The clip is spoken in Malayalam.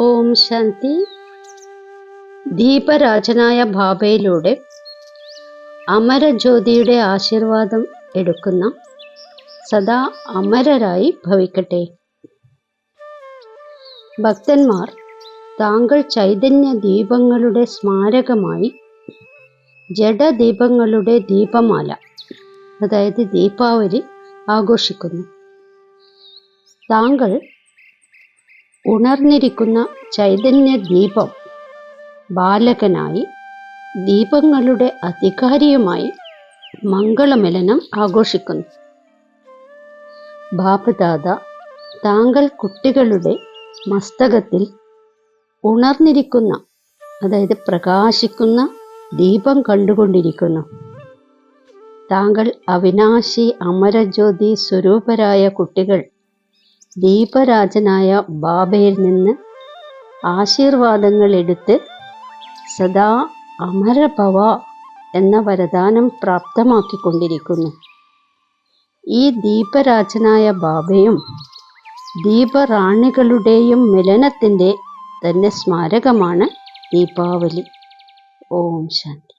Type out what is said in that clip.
ഓം ശാന്തി. ദീപരാജനായ ബാബയിലൂടെ അമരജ്യോതിയുടെ ആശീർവാദം എടുക്കുന്ന സദാ അമരരായി ഭവിക്കട്ടെ. ഭക്തന്മാർ താങ്കൾ ചൈതന്യ ദീപങ്ങളുടെ സ്മാരകമായി ജഡദീപങ്ങളുടെ ദീപമാല അതായത് ദീപാവലി ആഘോഷിക്കുന്നു. താങ്കൾ ഉണർന്നിരിക്കുന്ന ചൈതന്യ ദീപം. ബാലകനായി ദീപങ്ങളുടെ അധികാരിയുമായി മംഗളമിലനം ആഘോഷിക്കുന്നു. ബാപ്പദാദ താങ്കൾ കുട്ടികളുടെ മസ്തകത്തിൽ ഉണർന്നിരിക്കുന്ന അതായത് പ്രകാശിക്കുന്ന ദീപം കണ്ടുകൊണ്ടിരിക്കുന്നു. താങ്കൾ അവിനാശി അമരജ്യോതി സ്വരൂപരായ കുട്ടികൾ ദീപരാജനായ ബാബയിൽ നിന്ന് ആശീർവാദങ്ങൾ എടുത്ത് സദാ അമരഭവ എന്ന വരദാനം പ്രാപ്തമാക്കിക്കൊണ്ടിരിക്കുന്നു. ഈ ദീപരാജനായ ബാബയും ദീപറാണികളുടെയും മിലനത്തിന്റെ തന്നെ സ്മാരകമാണ് ദീപാവലി. ഓം ശാന്തി.